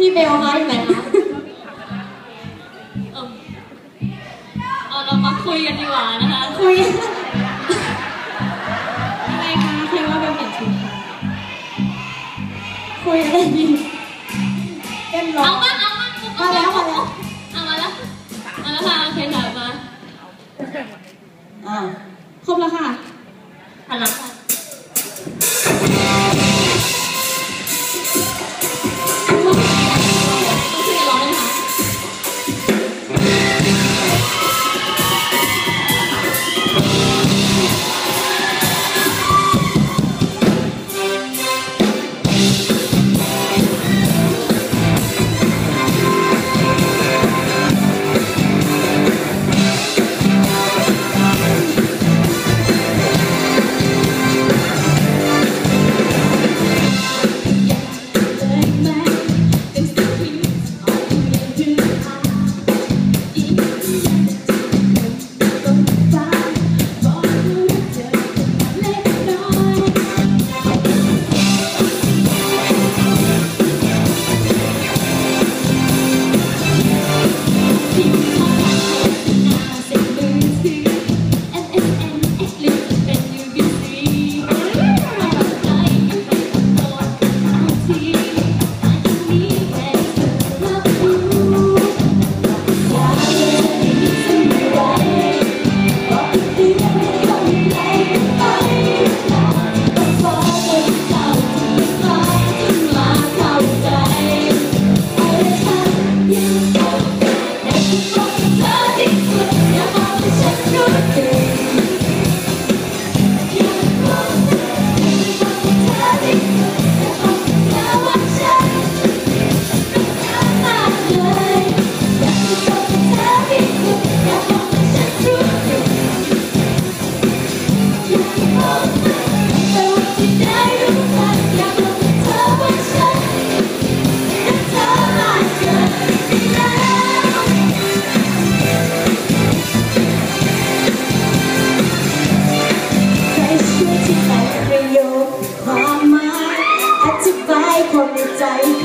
พี่เบลคะอยู่ไหนคะเออเอาเรามาคุยกันดีกว่านะคะ คุยยังไงคะใครว่าเบลเปลี่ยนชุดคะคุยอะไรดีเต้นร้อเอางมาเอามามาแล้วมาแล้วเอามาแล้วมาแล้วค่ะโอเคค่ะมาอ่าครบแล้วค่ะหันหลังค่ะ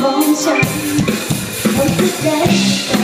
ใจของ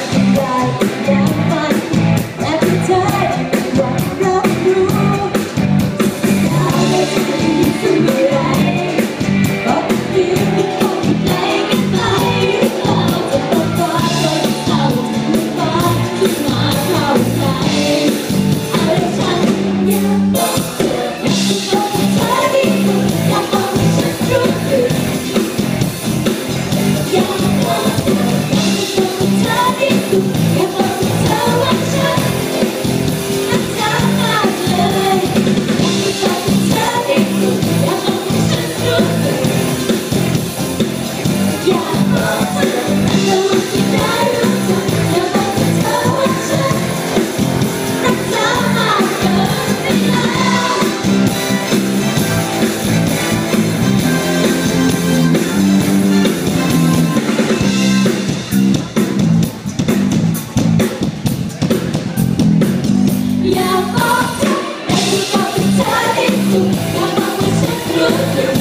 ฉัน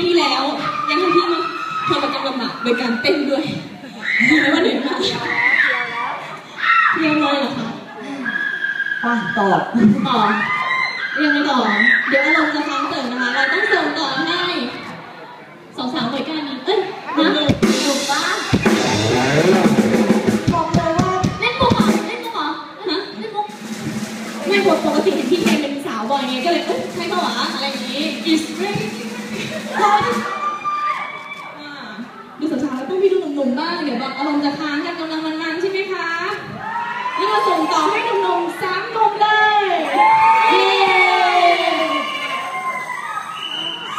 ได้ที่แล้ว ยังให้พี่มาทำประกันลำบากโดยการเต้นด้วยไม่ว่าเหนื่อยมากเรียบร้อยเหรอคะป่ะตอบต่อยังไม่ต่อ เดี๋ยวอารมณ์จะฟังเสริมนะคะ เราต้องส่งต่อให้สองสาวหน่วยการนี้เอ้ยนะถูกปะบอกเลยว่าเล่นมุกเหรอเล่นมุกเหรอฮะเล่นมุกไม่ปกติเห็นพี่เพลงเป็นสาวบ่อยไงก็เลยเอ้ยใช่ปะวะอะไรอย่างนี้ It's raining ดูสาวๆแล้วต้องมีดูหนุ่มๆบ้างเดี๋ยวแบบอารมณ์จะค้างกันกำลังมันๆใช่ไหมคะนี่เราส่งต่อให้หนุ่มๆสามหนุ่มเลยเย้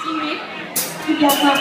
ชีวิตยากมา